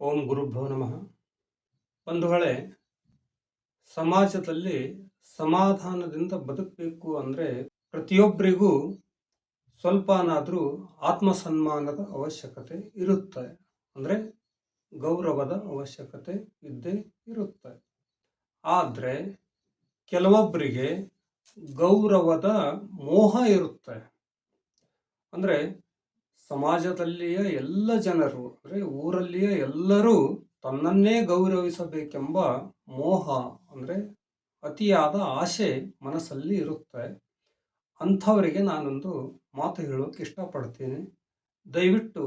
ಓಂ ಗುರುಭ್ಯೋ ನಮಃ. ಬಂಧುಗಳೇ ಸಮಾಜದಲ್ಲಿ ಸಮಾಧಾನದಿಂದ ಬದುಕಬೇಕು ಅಂದರೆ ಪ್ರತಿಯೊಬ್ಬರಿಗೂ ಸ್ವಲ್ಪನಾದರೂ ಆತ್ಮಸನ್ಮಾನದ ಅವಶ್ಯಕತೆ ಇರುತ್ತೆ. ಅಂದರೆ ಗೌರವದ ಅವಶ್ಯಕತೆ ಇದ್ದೇ ಇರುತ್ತೆ. ಆದರೆ ಕೆಲವೊಬ್ಬರಿಗೆ ಗೌರವದ ಮೋಹ ಇರುತ್ತೆ. ಅಂದರೆ ಸಮಾಜದಲ್ಲಿಯ ಎಲ್ಲ ಜನರು, ಅಂದರೆ ಊರಲ್ಲಿಯ ಎಲ್ಲರೂ ತನ್ನನ್ನೇ ಗೌರವಿಸಬೇಕೆಂಬ ಮೋಹ, ಅಂದರೆ ಅತಿಯಾದ ಆಸೆ ಮನಸ್ಸಲ್ಲಿ ಇರುತ್ತೆ. ಅಂಥವರಿಗೆ ನಾನೊಂದು ಮಾತು ಹೇಳೋಕೆ ಇಷ್ಟಪಡ್ತೀನಿ. ದಯವಿಟ್ಟು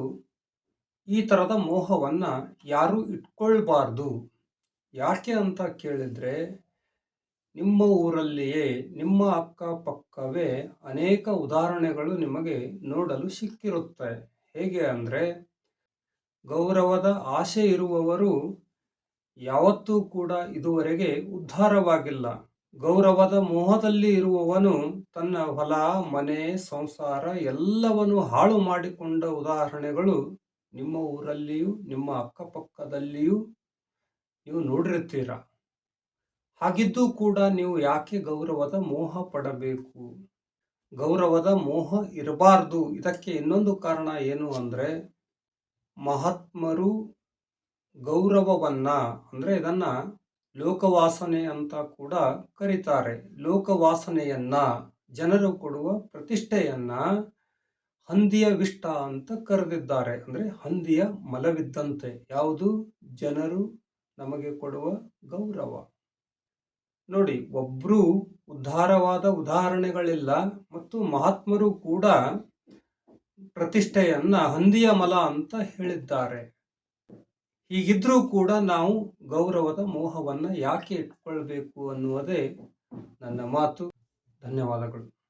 ಈ ಥರದ ಮೋಹವನ್ನು ಯಾರೂ ಇಟ್ಕೊಳ್ಬಾರ್ದು. ಯಾಕೆ ಅಂತ ಕೇಳಿದರೆ ನಿಮ್ಮ ಊರಲ್ಲಿಯೇ, ನಿಮ್ಮ ಅಕ್ಕಪಕ್ಕವೇ ಅನೇಕ ಉದಾಹರಣೆಗಳು ನಿಮಗೆ ನೋಡಲು ಸಿಕ್ಕಿರುತ್ತೆ ಹೇಗೆ ಅಂದರೆ, ಗೌರವದ ಆಸೆ ಇರುವವರು ಯಾವತ್ತೂ ಕೂಡ ಇದುವರೆಗೆ ಉದ್ಧಾರವಾಗಿಲ್ಲ. ಗೌರವದ ಮೋಹದಲ್ಲಿ ಇರುವವನು ತನ್ನ ಹೊಲ, ಮನೆ, ಸಂಸಾರ ಎಲ್ಲವನ್ನು ಹಾಳು ಮಾಡಿಕೊಂಡ ಉದಾಹರಣೆಗಳು ನಿಮ್ಮ ಊರಲ್ಲಿಯೂ, ನಿಮ್ಮ ಅಕ್ಕಪಕ್ಕದಲ್ಲಿಯೂ ನೀವು ನೋಡಿರ್ತೀರ ಹಾಗಿದ್ದು ಕೂಡ ನೀವು ಯಾಕೆ ಗೌರವದ ಮೋಹ ಪಡಬೇಕು? ಗೌರವದ ಮೋಹ ಇರಬಾರ್ದು. ಇದಕ್ಕೆ ಇನ್ನೊಂದು ಕಾರಣ ಏನು ಅಂದರೆ, ಮಹಾತ್ಮರು ಗೌರವವನ್ನು ಅಂದರೆ ಇದನ್ನು ಲೋಕವಾಸನೆ ಅಂತ ಕೂಡ ಕರೀತಾರೆ. ಲೋಕವಾಸನೆಯನ್ನು ಜನರು ಕೊಡುವ ಪ್ರತಿಷ್ಠೆಯನ್ನು ಹಂದಿಯ ವಿಷ್ಟ ಅಂತ ಕರೆದಿದ್ದಾರೆ. ಅಂದರೆ ಹಂದಿಯ ಮಲವಿದ್ದಂತೆ. ಯಾವುದು? ಜನರು ನಮಗೆ ಕೊಡುವ ಗೌರವ. ನೋಡಿ ಒಬ್ಬರು ಉದ್ಧಾರವಾದ ಉದಾಹರಣೆಗಳಿಲ್ಲ ಮತ್ತು ಮಹಾತ್ಮರು ಕೂಡ ಪ್ರತಿಷ್ಠೆಯನ್ನ ಹಂದಿಯ ಮಲ ಅಂತ ಹೇಳಿದ್ದಾರೆ. ಹೀಗಿದ್ರೂ ಕೂಡ ನಾವು ಗೌರವದ ಮೋಹವನ್ನು ಯಾಕೆ ಇಟ್ಕೊಳ್ಬೇಕು ಅನ್ನುವುದೇ ನನ್ನ ಮಾತು. ಧನ್ಯವಾದಗಳು.